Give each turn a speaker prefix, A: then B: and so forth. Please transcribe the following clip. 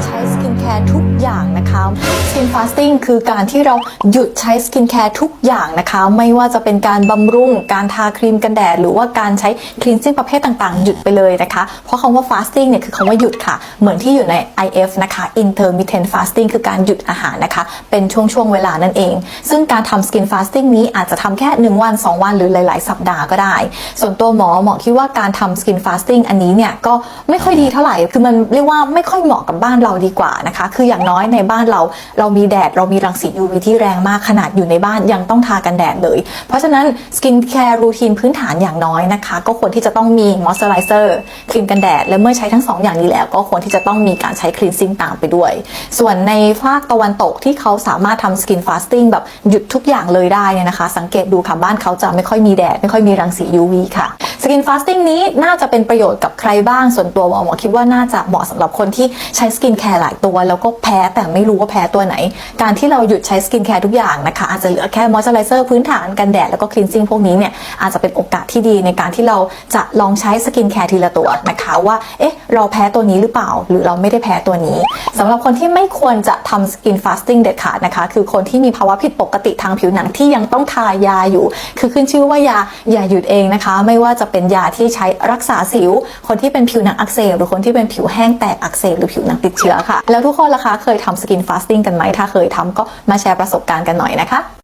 A: 잘 แคร์ทุกอย่างนะคะสกินฟาสติ้งคือการที่เราหยุดใช้สกินแคร์ทุกอย่างนะคะ ไม่ว่าจะเป็นการบำรุง การทาครีมกันแดด หรือว่าการใช้คลีนซิ่งประเภทต่างๆ หยุดไปเลยนะคะ เพราะคำว่า fasting เนี่ยคือคำว่าหยุดค่ะ เหมือนที่อยู่ใน IF นะคะ intermittent fasting คือการหยุดอาหารนะคะ เป็นช่วงๆเวลานั่นเอง ซึ่งการทำ skin fasting นี้อาจจะทำแค่ 1 วัน 2 วันหรือหลาย ๆ สัปดาห์ก็ได้ ส่วนตัวหมอหมอคิดว่าการทำ skin fasting อันนี้เนี่ยก็ไม่ค่อยดีเท่าไหร่ คือมันเรียกว่าไม่ค่อยเหมาะกับบ้านเราดีกว่านะคะคืออย่างน้อยในบ้านเราเรามีแดดเรามีรังสี UV ที่แรงมากขนาดอยู่ในบ้านยังต้องทากันแดดเลย เพราะฉะนั้น skin care routine พื้นฐานอย่างน้อยนะคะ ก็ควรที่จะต้องมี moisturizer ครีมกันแดดและเมื่อใช้ทั้งสองอย่างนี้แล้ว ก็ควรที่จะต้องมีการใช้ cleansing ตามไปด้วย ส่วนในภาคตะวันตกที่เขาสามารถทำ skin fasting แบบหยุดทุกอย่างเลยได้เนี่ยนะคะ สังเกตดูค่ะบ้านเขาจะไม่ค่อยมีแดดไม่ค่อยมีรังสี UV ค่ะ skin fasting นี้น่าจะเป็นประโยชน์กับใครบ้างส่วนตัวหมอคิดว่าน่าจะเหมาะสำหรับคนที่ใช้ skin care หลายตัวแล้วก็แพ้แต่ไม่รู้ว่าแพ้ตัวไหน การที่เราหยุดใช้ skin care ทุกอย่างนะคะ อาจจะเหลือแค่ moisturizer พื้นฐานกันแดดแล้วก็ cleansing พวกนี้เนี่ยอาจจะเป็นโอกาสที่ดีในการที่เราจะลองใช้ skin care ทีละตัวนะคะว่าเอ๊ะเราแพ้ตัวนี้หรือเปล่า หรือเราไม่ได้แพ้ตัวนี้สำหรับคนที่ไม่ควรจะทำ skin fasting เด็ดขาดนะคะคือคนที่มีภาวะผิดปกติทางผิวหนังที่ยังต้องทายาอยู่ คือขึ้นชื่อว่ายาอย่าหยุดเองนะคะ ไม่ว่าจะเป็นยาที่ใช้รักษาสิว คนที่เป็นผิวหนังอักเสบหรือคนที่เป็นผิวแห้งแตกอักเสบหรือผิวหนังติดเชื้อค่ะแล้วทุกกคนล่ะคะ เคยทำสกินฟาสติ้งกันไหม ถ้าเคยทำก็มาแชร์ประสบการณ์กันหน่อยนะคะ